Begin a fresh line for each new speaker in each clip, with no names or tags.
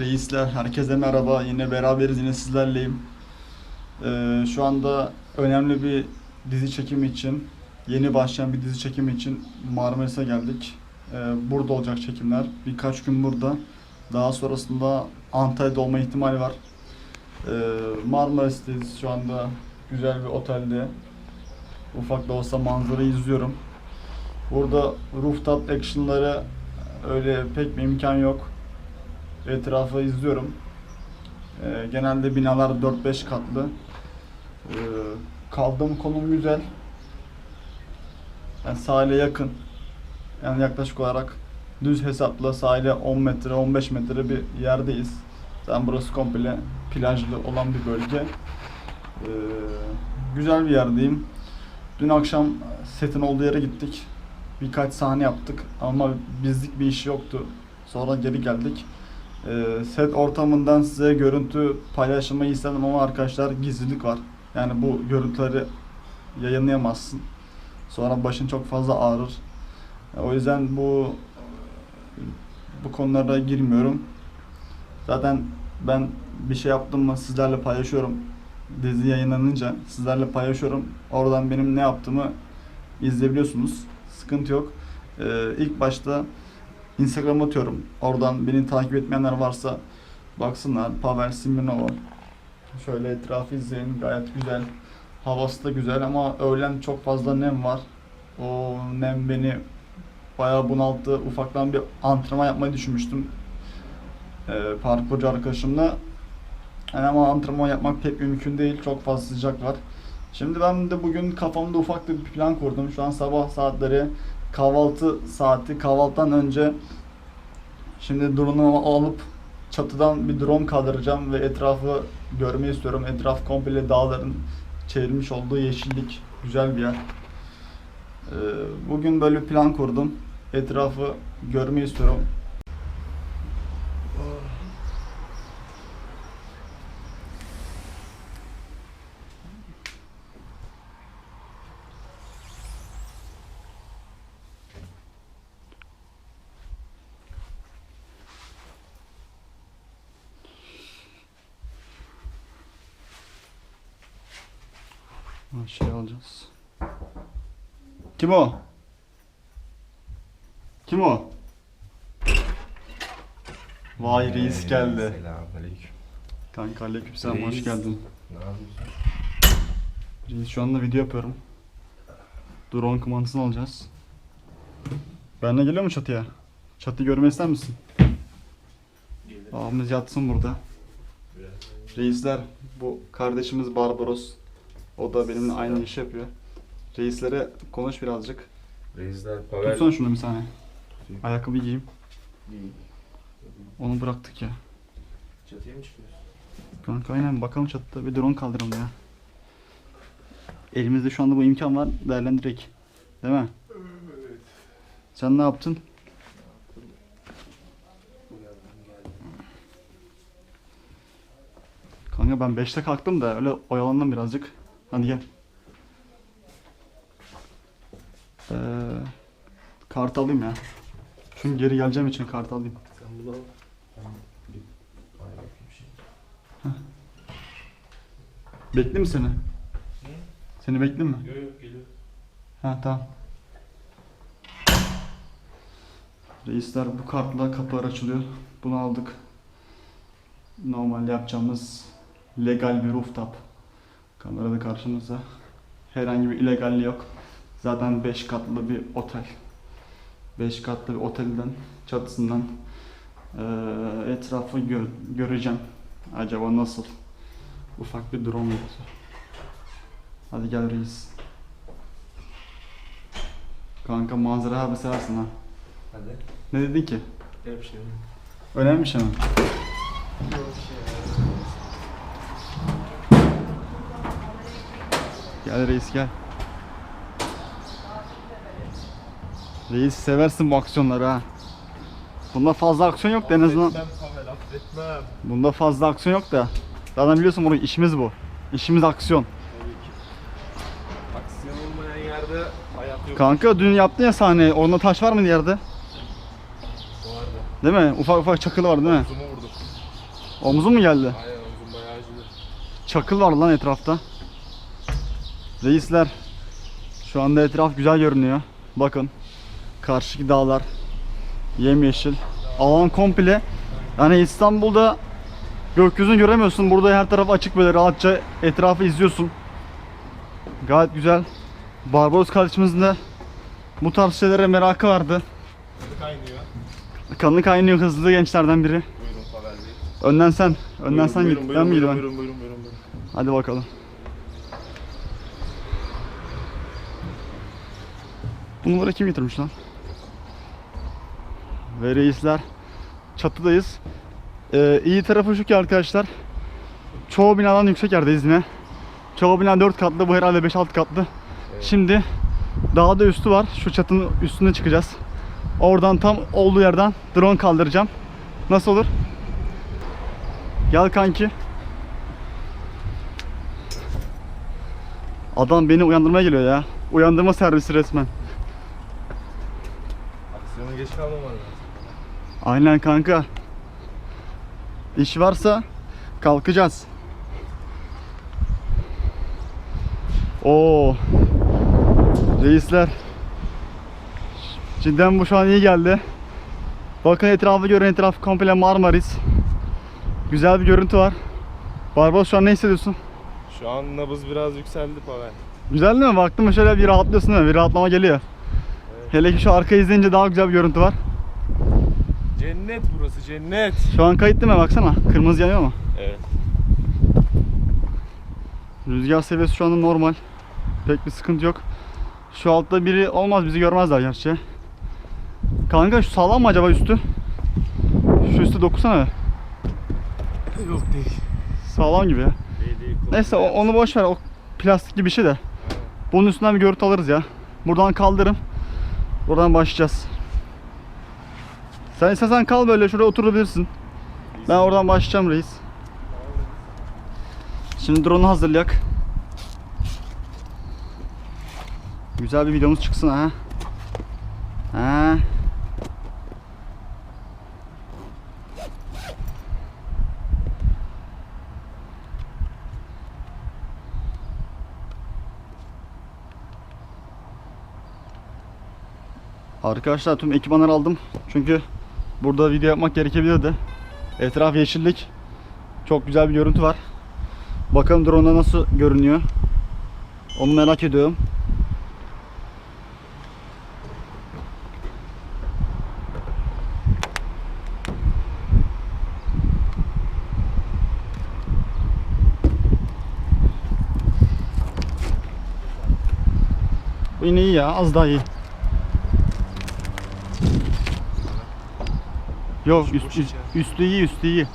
Reisler, herkese merhaba. Yine beraberiz, yine sizlerleyim. Ee, şu anda önemli bir dizi çekimi için, yeni başlayan bir dizi çekimi için Marmaris'e geldik. Ee, burada olacak çekimler. Birkaç gün burada. Daha sonrasında Antalya'da olma ihtimali var. Ee, Marmaris'teyiz şu anda. Güzel bir otelde. Ufak da olsa manzarayı izliyorum. Burada rooftop action'ları öyle pek bir imkan yok. Etrafı izliyorum. Ee, genelde binalar 4-5 katlı. Ee, kaldığım konum güzel. Yani sahile yakın. Yani yaklaşık olarak düz hesapla sahile 10 metre 15 metre bir yerdeyiz. Zaten burası komple plajlı olan bir bölge. Ee, güzel bir yerdeyim. Dün akşam setin olduğu yere gittik. Birkaç sahne yaptık ama bizlik bir iş yoktu. Sonra geri geldik. Ee, set ortamından size görüntü paylaşmayı istedim ama arkadaşlar gizlilik var. Yani bu görüntüleri yayınlayamazsın. Sonra başın çok fazla ağrır. O yüzden bu bu konulara girmiyorum. Zaten ben bir şey yaptım mı sizlerle paylaşıyorum. Dizi yayınlanınca sizlerle paylaşıyorum. Oradan benim ne yaptığımı izleyebiliyorsunuz. Sıkıntı yok. Ee, ilk başta Instagram atıyorum. Oradan beni takip etmeyenler varsa baksınlar. Pavel Simonova. Şöyle etrafı izleyin. Gayet güzel. Havası da güzel ama öğlen çok fazla nem var. O nem beni bayağı bunalttı. Ufaktan bir antrenman yapmayı düşünmüştüm. Ee, parkurcu arkadaşımla. Yani ama antrenman yapmak pek mümkün değil. Çok fazla sıcak var. Şimdi ben de bugün kafamda ufak bir plan kurdum. Şu an sabah saatleri kahvaltı saati. Kahvaltıdan önce şimdi drone'umu alıp çatıdan bir drone kaldıracağım ve etrafı görmeyi istiyorum. Etraf komple dağların çevrilmiş olduğu yeşillik. Güzel bir yer. Ee, Bugün böyle plan kurdum. Etrafı görmeyi istiyorum. Ha, Şey alacağız. Kim o? Kim o? Vay reis geldi.
Selamünaleyküm.
Kanka aleykümselam hoş
Reis.
geldin.
Ne yapıyorsun?
Reis şu anda video yapıyorum. Drone kumandasını alacağız. Benle geliyor mu çatıya? Çatıyı görmeyi ister misin? Abimiz yatsın burada. Reisler bu kardeşimiz Barbaros. O da benimle aynı işi yapıyor. Reislere konuş birazcık.
Reisler Pavel.
Tutsana şunu bir saniye. Ayakkabı giyeyim. Onu bıraktık ya.
Çatıya mı çıkıyorsun?
Kanka aynen bakalım çatıda bir drone kaldıralım ya. Elimizde şu anda bu imkan var değerlendirek. Değil mi?
Evet.
Sen ne yaptın? Kanka ben 5'te kalktım da öyle oyalandım birazcık. Hadi gel. Ee, kart alayım ya. Çünkü geri geleceğim için kart alayım.
Sen bunu al. Ben bir ay bakayım.
Bekleyeyim mi seni? Seni bekleyeyim mi?
Yok yok geliyor.
Ha tamam. Reisler bu kartla kapılar açılıyor. Bunu aldık. Normal yapacağımız legal bir rooftop. Kamerada karşımızda. Herhangi bir illegalliği yok. Zaten 5 katlı bir otel. 5 katlı bir otelden çatısından eee, etrafı gö- göreceğim. Acaba nasıl? Ufak bir drone yapıyor. Hadi gel reis. Kanka manzara abi seversin ha.
Hadi.
Ne dedin ki?
Gel bir şey yok.
Önemli bir şey mi?
Yok şey
Gel reis gel. Reis seversin bu aksiyonları ha. Bunda fazla aksiyon yok da en azından.
Affetmem Pavel affetmem.
Bunda fazla aksiyon yok da. Zaten biliyorsun bunu işimiz bu. İşimiz aksiyon.
Tabii ki. Aksiyon olmayan yerde hayat yok.
Kanka dün yaptın ya sahne. Orada taş var mı yerde?
Vardı.
Değil mi? Ufak ufak çakılı var değil mi?
Zoom'u vurdum.
Omuzun mu geldi?
Aynen omzum bayağı acıdı.
Çakıl var lan etrafta. Reisler. Şu anda etraf güzel görünüyor. Bakın. Karşıki dağlar. Yemyeşil. Alan komple. Yani İstanbul'da gökyüzünü göremiyorsun. Burada her taraf açık böyle rahatça etrafı izliyorsun. Gayet güzel. Barbaros kardeşimizin de bu tarz şeylere merakı vardı.
Kaynıyor.
Kanı kaynıyor hızlı gençlerden biri.
Buyurun Pavel Bey.
Önden sen. Önden
Buyurun,
sen
buyurun,
git.
buyurun,
ben
buyurun, buyurun, buyurun, buyurun, buyurun.
Hadi bakalım. Bu numara kim getirmiş lan? Ve reisler çatıdayız. Ee, iyi tarafı şu ki arkadaşlar. Çoğu binadan yüksek yerdeyiz yine. Çoğu bina 4 katlı, bu herhalde 5-6 katlı. Şimdi daha da üstü var. Şu çatının üstüne çıkacağız. Oradan tam olduğu yerden drone kaldıracağım. Nasıl olur? Gel kanki. Adam beni uyandırmaya geliyor ya. Uyandırma servisi resmen.
Aksiyona geç kalmaman lazım.
Aynen kanka. İş varsa kalkacağız. Oo. Reisler. Cidden bu şu an iyi geldi. Bakın etrafı görün etraf komple Marmaris. Güzel bir görüntü var. Barbaros şu an ne hissediyorsun?
Şu an nabız biraz yükseldi Pavel.
Güzel değil mi? Baktım mı şöyle bir rahatlıyorsun değil mi? Bir rahatlama geliyor.
Evet.
Hele ki şu arkayı izleyince daha güzel bir görüntü var.
Cennet burası cennet.
Şu an kayıt değil mi? Baksana. Kırmızı yanıyor mu?
Evet.
Rüzgar seviyesi şu anda normal. Pek bir sıkıntı yok. Şu altta biri olmaz bizi görmezler gerçi. Kanka şu sağlam mı acaba üstü? Şu üstü dokusana. be.
Yok değil.
Sağlam gibi ya.
Değil değil.
Neyse o- onu boş ver. O plastik gibi bir şey de. Bunun üstünden bir görüntü alırız ya. Buradan kaldırım. Buradan başlayacağız. Sen istersen kal böyle şuraya oturabilirsin. Ben oradan başlayacağım reis. Şimdi drone'u hazırlayak. Güzel bir videomuz çıksın ha. Ha. Arkadaşlar tüm ekipmanları aldım. Çünkü burada video yapmak gerekebilirdi. Etraf yeşillik. Çok güzel bir görüntü var. Bakalım drone'da nasıl görünüyor. Onu merak ediyorum. Bu yine iyi ya, az daha iyi. Yok, üst, üstü iyi, üstü iyi.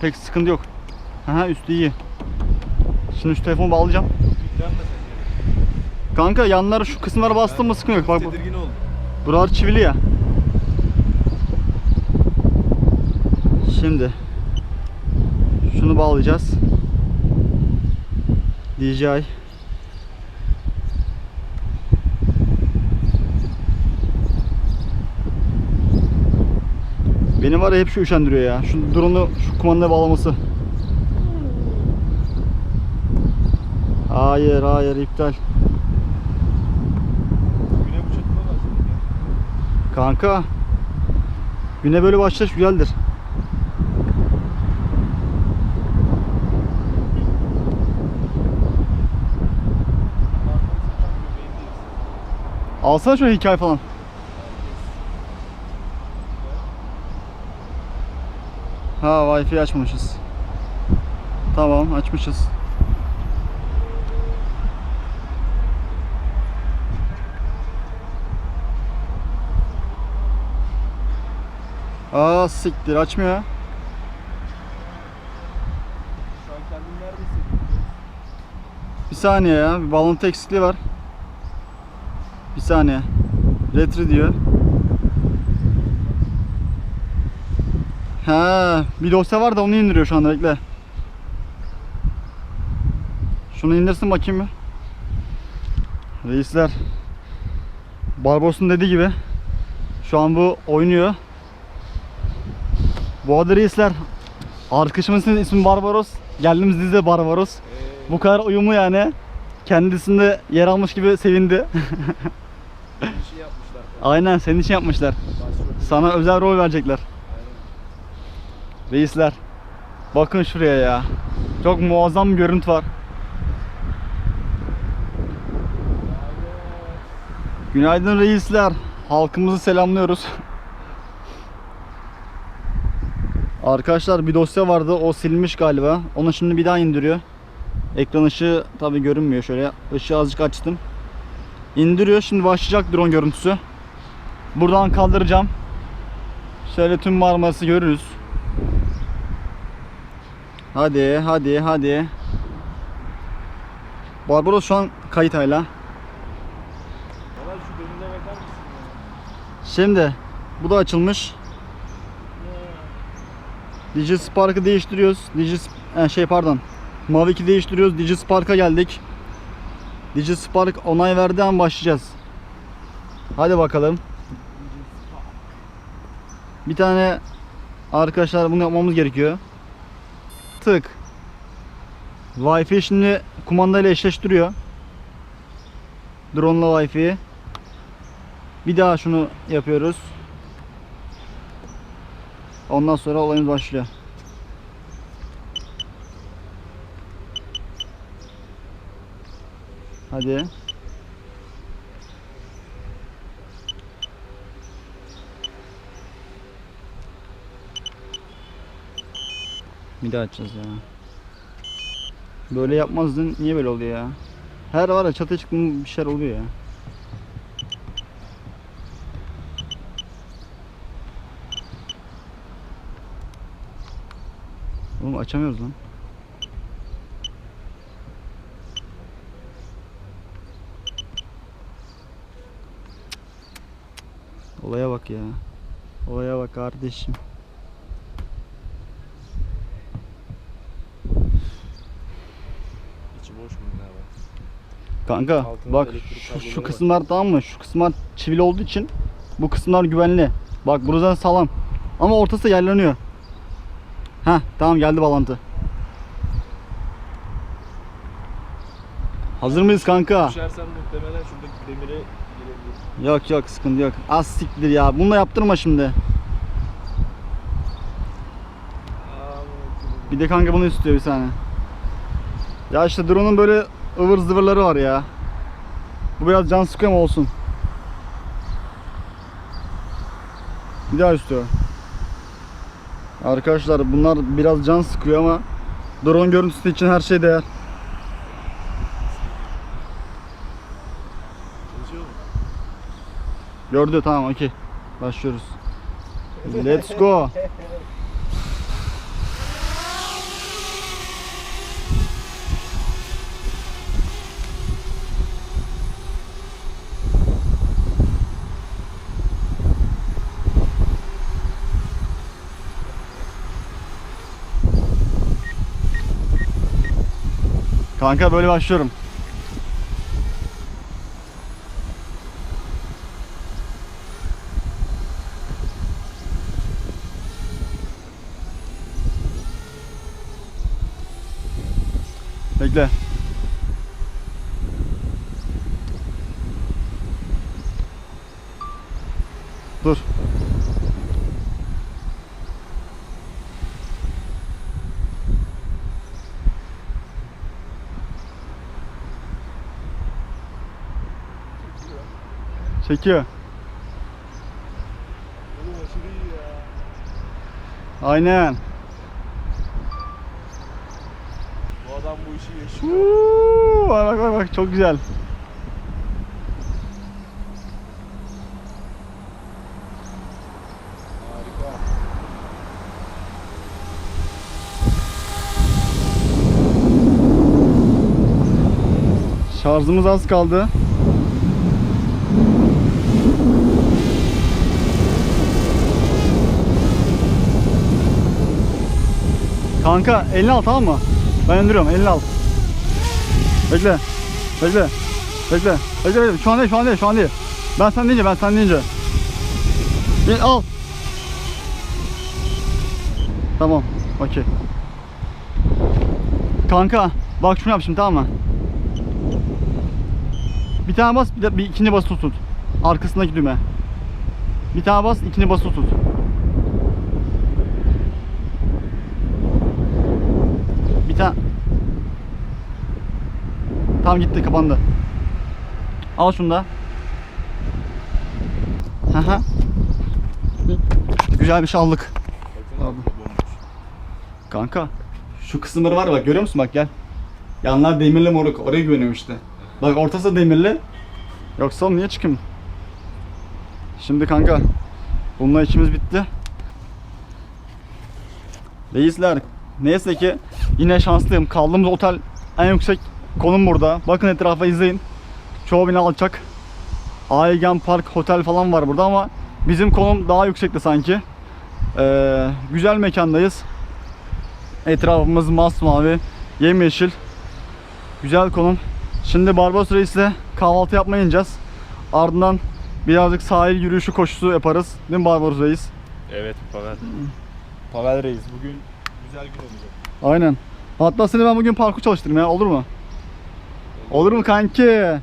Pek sıkıntı yok. Aha, üstü iyi. Şimdi şu telefonu bağlayacağım. Kanka yanları şu kısımlara bastım mı sıkıntı yok. Bak.
Tedirgin oldum.
Buralar çivili ya. Şimdi şunu bağlayacağız. DJI Beni var ya hep şu üşendiriyor ya. Şu drone'u şu kumandaya bağlaması. Hayır hayır iptal.
Güne bu çatıda.
Kanka güne böyle başlaş güzeldir. Alsana şöyle hikaye falan. Ha Wi-Fi açmamışız. Tamam açmışız. Aa siktir açmıyor.
Şu an kendini nerede hissediyorsun?
Bir saniye ya. Bir bağlantı eksikliği var. Bir saniye. Retri diyor. Ha, bir dosya var da onu indiriyor şu anda bekle. Şunu indirsin bakayım bir. Reisler. Barbaros'un dediği gibi şu an bu oynuyor. Bu arada reisler Arkadaşımızın ismi Barbaros. Geldiğimiz dizi Barbaros.
Ee,
Bu kadar uyumlu yani. Kendisinde yer almış gibi sevindi.
bir şey yapmışlar.
Aynen senin için yapmışlar. Sana özel rol verecekler. Reisler. Bakın şuraya ya. Çok muazzam bir görüntü var. Günaydın reisler. Halkımızı selamlıyoruz. Arkadaşlar bir dosya vardı. O silinmiş galiba. Onu şimdi bir daha indiriyor. Ekran ışığı tabi görünmüyor şöyle. Işığı azıcık açtım. İndiriyor. Şimdi başlayacak drone görüntüsü. Buradan kaldıracağım. Şöyle tüm Marmaris'i görürüz. Hadi hadi hadi. Barbaros şu an kayıt hala. Şimdi bu da açılmış. Digispark'ı değiştiriyoruz. Digis eh, şey pardon. Mavic değiştiriyoruz. Digispark'a geldik. Digispark onay verdiği an başlayacağız. Hadi bakalım. Bir tane arkadaşlar bunu yapmamız gerekiyor. Tık. Wi-Fi şimdi kumandayla eşleştiriyor. Drone'la Wi-Fi'yi. Bir daha şunu yapıyoruz. Ondan sonra olayımız başlıyor. Hadi. Daha açacağız ya. Böyle yapmazdın. Niye böyle oluyor ya? Her var ya çatıya çıktığında bir şeyler oluyor ya. Oğlum açamıyoruz lan. Olaya bak ya. Olaya bak kardeşim.
İçi boş mu ne var?
Kanka
Altında
bak şu, şu kısımlar tamam mı? Şu kısımlar çivili olduğu için bu kısımlar güvenli. Bak buradan sağlam. Ama ortası yerleniyor. Heh tamam geldi bağlantı. Hazır mıyız kanka?
Düşersen muhtemelen şuradaki demire girebilir.
Yok yok sıkıntı yok. Az siktir ya. Bunu da yaptırma şimdi. Bir de kanka bunu istiyor bir saniye. Ya işte drone'un böyle ıvır zıvırları var ya. Bu biraz can sıkıyor ama olsun. Bir daha istiyor. Arkadaşlar bunlar biraz can sıkıyor ama drone görüntüsü için her şey değer. Gördü tamam okey. Başlıyoruz. Let's go. Kanka böyle başlıyorum. Bekle. Dur. Çekiyor.
Oğlum aşırı iyi ya.
Aynen.
Bu adam bu işi yaşıyor.
Uuu, bak bak bak çok güzel. Şarjımız az kaldı. Kanka elini al tamam mı? Ben indiriyorum elini al. Bekle. Bekle. Bekle. Bekle bekle. Şu an değil şu an değil şu an değil. Ben sen deyince ben sen deyince. Bir al. Tamam. Okey. Kanka bak şunu yap şimdi tamam mı? Bir tane bas bir, de, bir ikinci bas tut. Arkasındaki düğme. Bir tane bas ikinci bas tut. Bir tane. Tamam gitti kapandı. Al şunu da. Haha. Güzel bir şey aldık. Kanka şu kısımları var bak görüyor musun bak gel. Yanlar demirli moruk oraya güveniyorum işte. Bak ortası demirli. Yoksa niye çıkayım? Şimdi kanka bununla işimiz bitti. Reisler neyse ki yine şanslıyım. Kaldığımız otel en yüksek konum burada. Bakın etrafa izleyin. Çoğu bina alçak. Aigen Park Hotel falan var burada ama bizim konum daha yüksekte sanki. Ee, güzel mekandayız. Etrafımız masmavi, yemyeşil. Güzel konum. Şimdi Barbaros Reis'le kahvaltı yapmaya ineceğiz. Ardından birazcık sahil yürüyüşü koşusu yaparız. Değil mi Barbaros Reis?
Evet Pavel. Pavel Reis bugün güzel gün olacak.
Aynen. Hatta seni ben bugün parkur çalıştırayım ya olur mu? Olur mu kanki?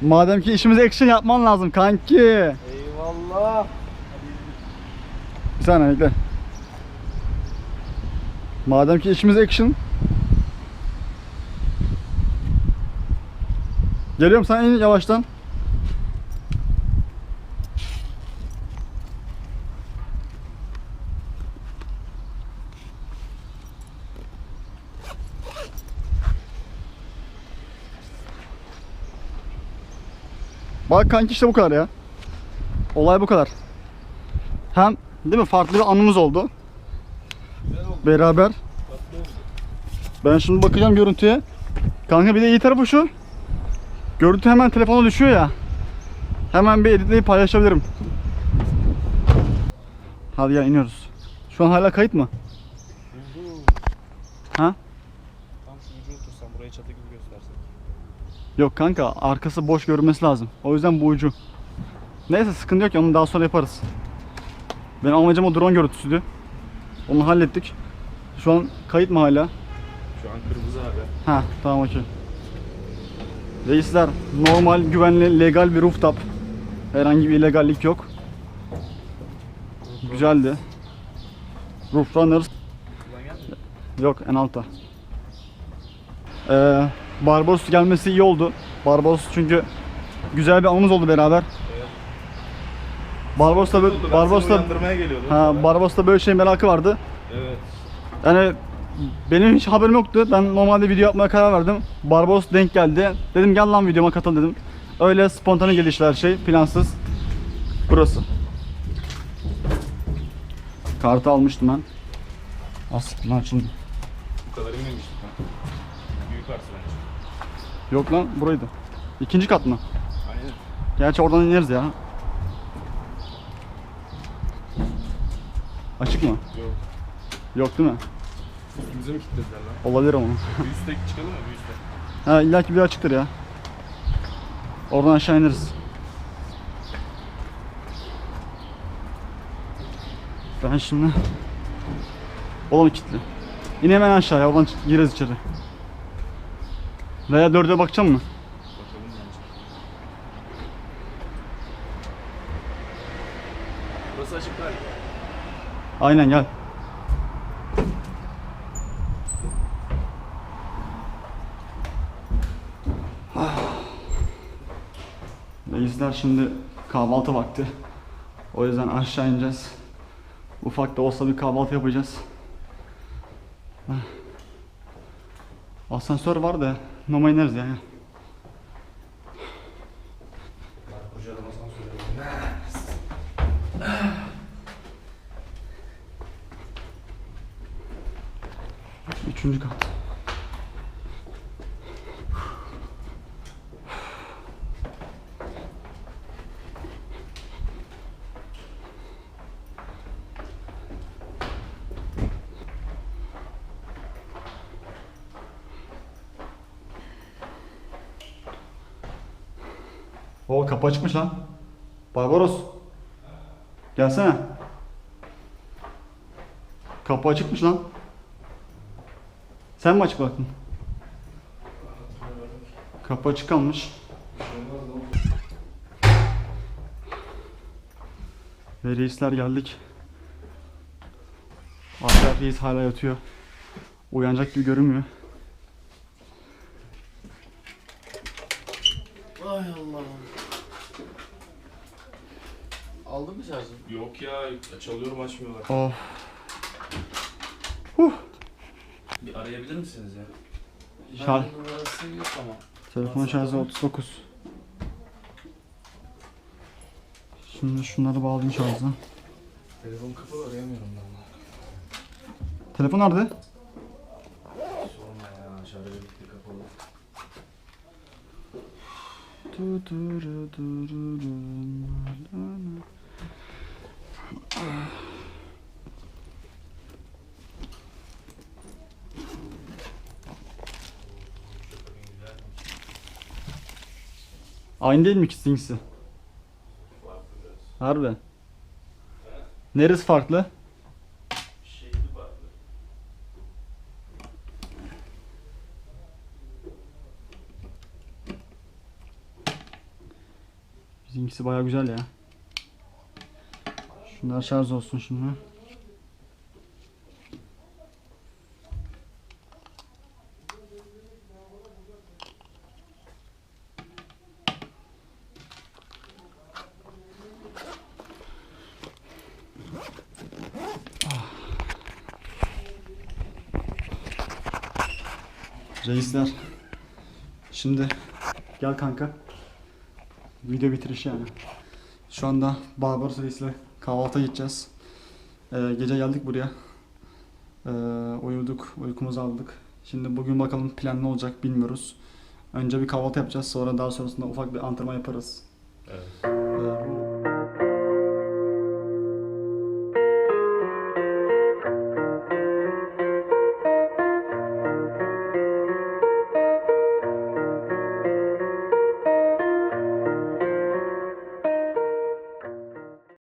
Madem ki işimize action yapman lazım kanki.
Eyvallah.
Bir saniye bekle. Madem ki işimiz action. Geliyorum sen in yavaştan. Bak kanki işte bu kadar ya. Olay bu kadar. Hem değil mi farklı bir anımız oldu. Beraber. Ben şimdi bakacağım görüntüye. Kanka bir de iyi tarafı şu. Görüntü hemen telefona düşüyor ya. Hemen bir editleyip paylaşabilirim. Hadi gel iniyoruz. Şu an hala kayıt mı? Ha?
Tam şu ucu otursan burayı çatı gibi göstersen.
Yok kanka arkası boş görünmesi lazım. O yüzden bu ucu. Neyse sıkıntı yok ya onu daha sonra yaparız. Benim amacım o drone görüntüsüydü. Onu hallettik. Şu an kayıt mı hala?
Şu an kırmızı abi.
Ha tamam okey. Reisler normal, güvenli, legal bir rooftop. Herhangi bir illegallik yok. Güzeldi. Roof Runners yok en altta. Ee, Barbaros gelmesi iyi oldu. Barbaros çünkü güzel bir anımız oldu beraber.
Evet.
Barbaros'la
Oldu,
bö-
ben
Barbaros'la
seni uyandırmaya geliyordum.
ha, Barbaros'la böyle şey merakı vardı.
Evet.
Yani benim hiç haberim yoktu. Ben normalde video yapmaya karar verdim. Barbaros denk geldi. Dedim gel lan videoma katıl dedim. Öyle spontane gelişti her şey. Plansız. Burası. Kartı almıştım ben. Aslında açıldı.
Bu kadar inmemiştik ha. Büyük arsa bence.
Yok lan buraydı. İkinci kat mı?
Aynen.
Gerçi oradan ineriz ya. Açık mı?
Yok.
Yok değil mi?
Üstümüze mi kilitlediler lan?
Olabilir ama.
Bir üstte çıkalım mı? Bir üstte.
Ha illa ki bir açıktır ya. Oradan aşağı ineriz. Ben şimdi... Oğlum kilitli. İn hemen aşağıya oradan gireriz içeri. Veya dörde bakacağım mı?
Burası açık galiba.
Aynen gel. Reisler şimdi kahvaltı vakti. O yüzden aşağı ineceğiz. Ufak da olsa bir kahvaltı yapacağız. Asansör var da normal ineriz ya. O kapı açıkmış lan. Barbaros. Gelsene. Kapı açıkmış lan. Sen mi açık bıraktın? Kapı açık kalmış. Ve reisler geldik. Arda reis hala yatıyor. Uyanacak gibi görünmüyor.
Ay Allah'ım. Aldın mı şarjını?
Yok ya çalıyorum açmıyorlar.
Of.
Bir arayabilir misiniz ya?
Şarj,
numarası yok ama.
telefon şarjı 39. Şimdi şunları bağlayayım şarjına.
Telefon kapalı arayamıyorum ben.
Telefon nerede?
Sorma ya şarjı bitti kapalı.
Aynı değil mi ikisi ikisi? Harbi. Neresi farklı?
Şeydi vardı.
Bizimkisi baya güzel ya. Şunlar şarj olsun şimdi. Reisler. Şimdi gel kanka. Video bitiriş yani. Şu anda Barbaros Reis'le kahvaltıya gideceğiz. Ee, gece geldik buraya. Ee, uyuduk, uykumuzu aldık. Şimdi bugün bakalım plan ne olacak bilmiyoruz. Önce bir kahvaltı yapacağız. Sonra daha sonrasında ufak bir antrenman yaparız.
Evet.
Ee,